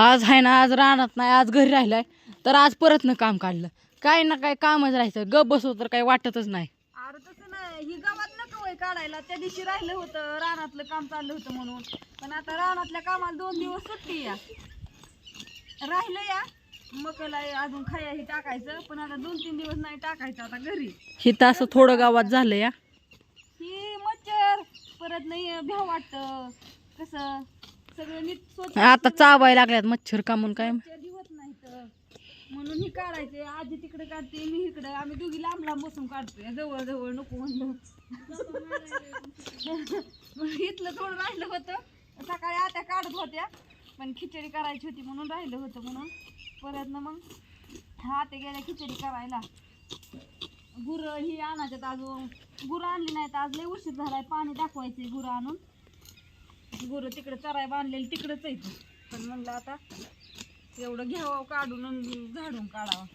आज आहे ना आज राहणार नाही आज घरी राहिलाय. तर आज परत न काम काढलं. काय ना काय कामच राहायचं. गप बसव तर काही वाटतच नाही. अरे तसं नाही. ही गावात नको वय काढायला. त्या दिवशी राहिलं होतं. रानातलं काम चाललं होतं म्हणून. पण आता रानातल्या कामाला दोन दिवस सुट्टी या राहिलं या. मकला अजून खाया ही टाकायचं. पण आता दोन तीन दिवस नाही टाकायचं आता घरी. हे तर असं थोडं गावात झालं या. ही मच्छर. परत नाही भ्या वाटतं. कसं? सगळं नीट स्वच्छ आता चावायला लागल्यात मच्छर कामून काय? मच्छर दिवत नाही तर. म्हणून ही काढायचे. आजी तिकडे काढते मी इकडे. आम्ही दोघी लांब लांब बसून काढतोय. जवळ जवळ नको म्हणलं इथलं थोडं राहिलं होतं. सकाळी आत्या काढत होत्या पण खिचडी करायची होती म्हणून राहिलं होतं म्हणून. परत ना मग ते गेल्या खिचडी करायला. गुरं ही आणायच्यात अजून. गुरं आणली नाहीत. आज लय उशीर झालाय. पाणी दाखवायचे गुरं आणून. गुरं तिकडे चराय बांधलेली तिकडंच आहेत पण म्हणलं आता एवढं घ्यावं काढून आणि झाडून काढावं.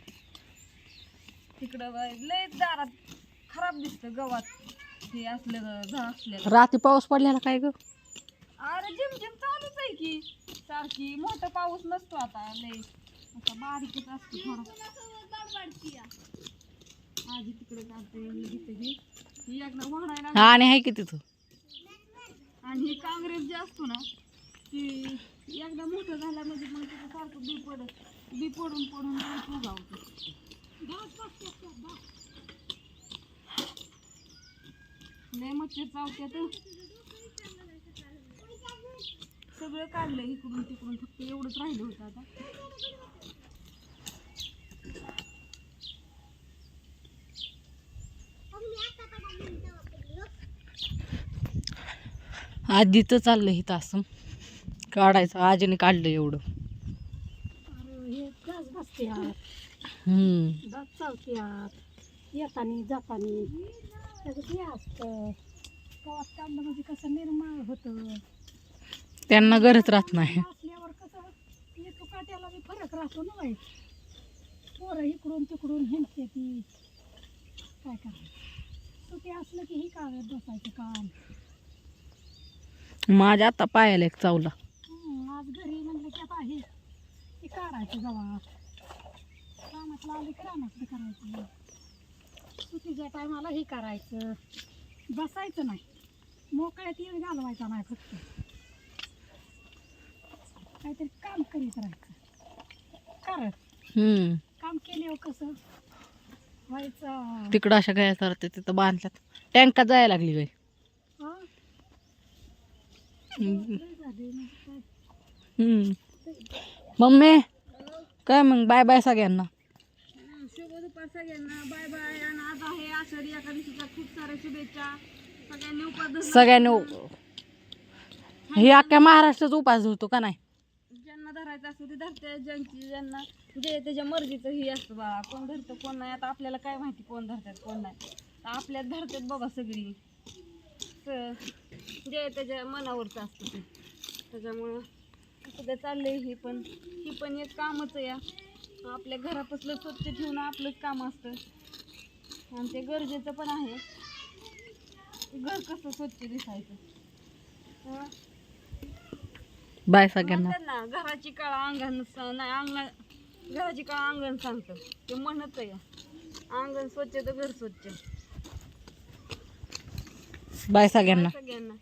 तिकडं लय दारात खराब दिसतं गवात. हे असलं झा असलेलं रात्री पाऊस पडलेला काय ग? अरे जिम जिम चालूच आहे की. सारखी मोठा पाऊस नसतो आता लय. असा बारीकच असतो थोडा. आजी तिकडे इथे. ही वाढायला आणि आहे की तिथं? आणि हे काँग्रेस जे असतो ना ती एकदा मोठं झाला म्हणजे मग त्याचं सारखं बी पडत बी पडून पडून परत उगावतं. लय मच्छर चावत्यात सगळं काढलं इकडून तिकडून फक्त एवढंच राहिलं होतं आता. आधीच चाललं इथं असं काढायचं आजीने काढलं एवढं. हे येतानी जातानी. म्हणजे कसं निर्माण होतं. त्यांना गरज राहत नाही. काट्याला फरक राहतो ना पोरं इकडून तिकडून हिंडते ती. काय करायचं? सुट्टी असलं की ही कागद बसायचं काम. माझ्या आता पायाला एक चावला. आज घरी म्हणलं की आता आहे ते काढायचं गावात. रानातलं आले की रानातलं करायचं. टायमाला हे करायचं. बसायचं नाही. मोकळ्यात येळ घालवायचा नाही फक्त. काहीतरी काम करीत राहायचं. करत. काम केल्यावर कसं? व्हायचं. तिकडं अशा गाया तिथं बांधल्यात. टँकात जायला लागली गाय हं? हम्म. लय झाले ना काय. हम्म. मम्मी काय मग? बाय बाय सगळ्यांना. शुभ दुपार सगळ्यांना बाय बाय आणि आज आहे आषाढी एकादशीच्या खूप साऱ्या शुभेच्छा सगळ्यांनी उपास सगळ्यांनी हे अख्ख्या महाराष्ट्राचा उपास धरतो का नाही? ज्यांना धरायचं असतं ते धरते ज्यांची ज्यांना जे त्याच्या मर्जीचं ही असतं बाळा कोण धरतं कोण नाही. आता आपल्याला काय माहिती कोण धरतात कोण नाही. तर आपल्यात धरतात बाबा सगळी. जे त्याच्या मनावरचं असतं ते. त्याच्यामुळं सध्या चाललंय हे पण. ही पण एक कामच आहे या. आपल्या घरापासलं स्वच्छ ठेवणं आपलंच काम असतं. आणि ते गरजेचं पण आहे. घर कसं स्वच्छ दिसायचं? बाय सगळ्यांना. ना घराची काळा अंगण नाही अंगण घराची काळा अंगण सांगतं. ते म्हणत आहे अंगण स्वच्छ तर घर स्वच्छ. बाय सगळ्यांना सगळ्यांना